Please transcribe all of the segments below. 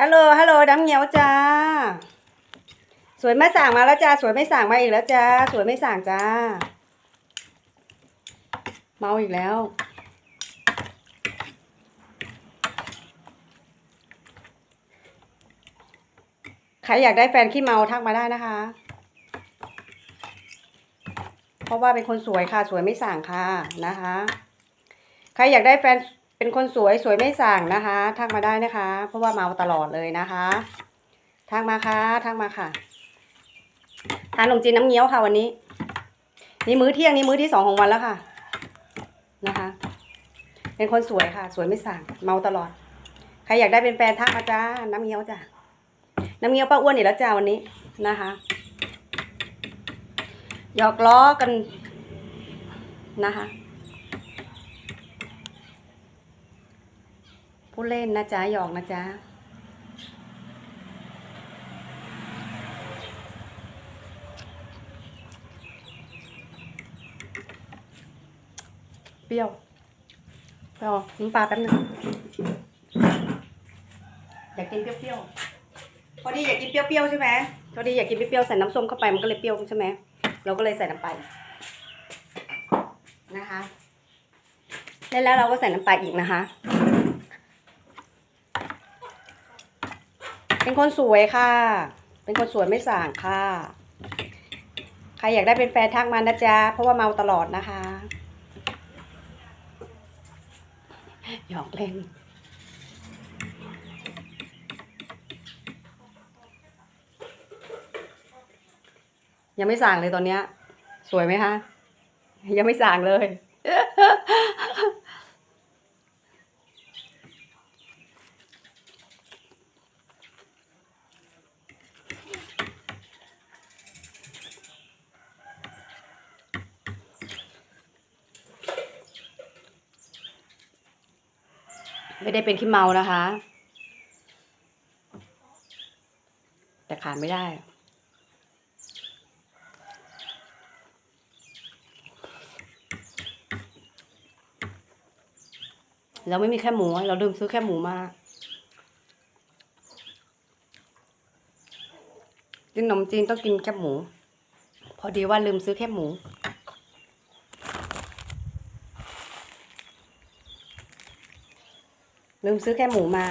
ฮัลโหล ฮัลโหลน้ำเงี้ยวจ้า สวยไม่สั่งมาแล้วจ้า สวยไม่สั่งมาอีกแล้วจ้า สวยไม่สั่งจ้า เมาอีกแล้วใครอยากได้แฟนขี้เมาทักมาได้นะคะ เพราะว่าเป็นคนสวยค่ะ สวยไม่สั่งค่ะนะคะ ใครอยากได้แฟน เป็นคนสวยสวยไม่สั่งนะคะ ทักมาได้นะคะ เพราะว่าเมาตลอดเลยนะคะทักมาค่ะทักมาค่ะทานขนมจีนน้ำเงี้ยวค่ะวันนี้ นี่มื้อเที่ยงนี่มื้อที่สองของวันแล้วค่ะ นะคะ เป็นคนสวยค่ะ สวยไม่สั่งเมาตลอด ใครอยากได้เป็นแฟนทักมาจ้าน้ำเงี้ยวจ้ะน้ำเงี้ยวป้าอ้วนอีกแล้วจ้าวันนี้นะคะหยอกล้อกันนะคะ ผู้เล่นนะจ๊ะหยอกนะจ๊ะเปรี้ยวเปรี้ยวน้ำปลาแป๊บนึงอยากกินเปรี้ยวๆพอดีอยากกินเปรี้ยวๆใช่ไหมพอดีอยากกินเปรี้ยวๆใส่น้ำส้มเข้าไปมันก็เลยเปรี้ยวใช่ไหมเราก็เลยใส่น้ำปลานะคะแล้วแล้วเราก็ใส่น้ำปลาอีกนะคะ เป็นคนสวยค่ะ เป็นคนสวยไม่ส่างค่ะ ใครอยากได้เป็นแฟนทักมานะจ๊ะ เพราะว่าเมาตลอดนะคะ หยอกเล่นยังไม่สั่งเลยตอนเนี้ย สวยไหมคะ ยังไม่สั่งเลย ไม่ได้เป็นขี้เมานะคะ แต่ขาดไม่ได้ เราไม่มีแค่หมู เราลืมซื้อแค่หมูมากินขนมจีนต้องกินแค่หมู พอดีว่าลืมซื้อแค่หมู ลืมซื้อแค่หมูมา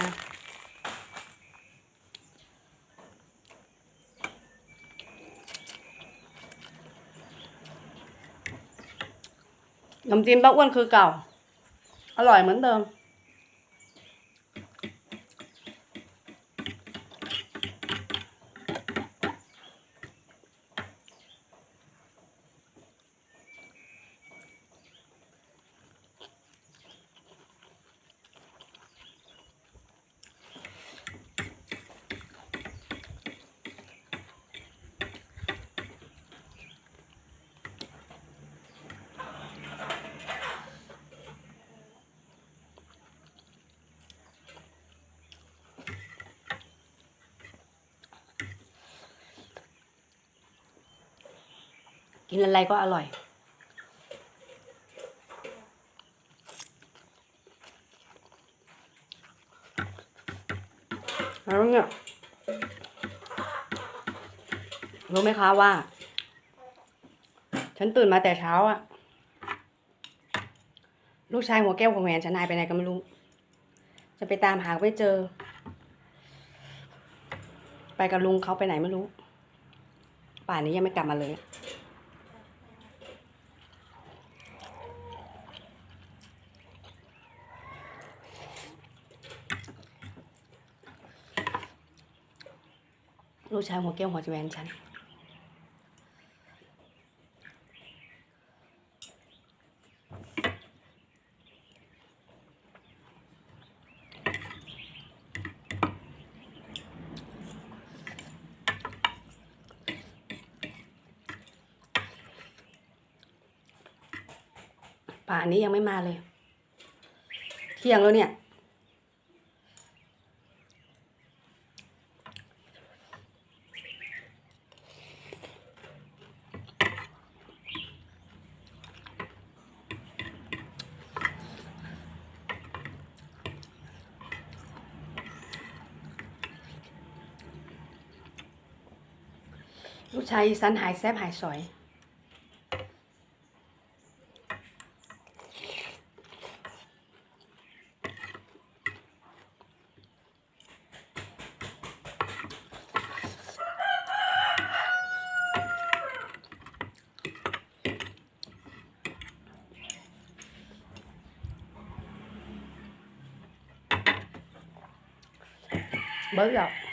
น้ำจิ้มป้าอ้วนคือเก่า อร่อยเหมือนเดิม กินอะไรก็อร่อย แล้วเนี่ยรู้ไหมคะว่า ฉันตื่นมาแต่เช้าอะลูกชายหัวแก้วหัวแหวนฉันหายไปไหนก็ไม่รู้ จะไปตามหาไม่เจอ ไปกับลุงเขาไปไหนไม่รู้ ป่านนี้ยังไม่กลับมาเลย ลูกชายหัวแก้วหัวแหวนฉัน ป่านนี้ยังไม่มาเลย เที่ยงแล้วเนี่ย ลูกชายสันหายแซบหายสอยเบิร์กหรอก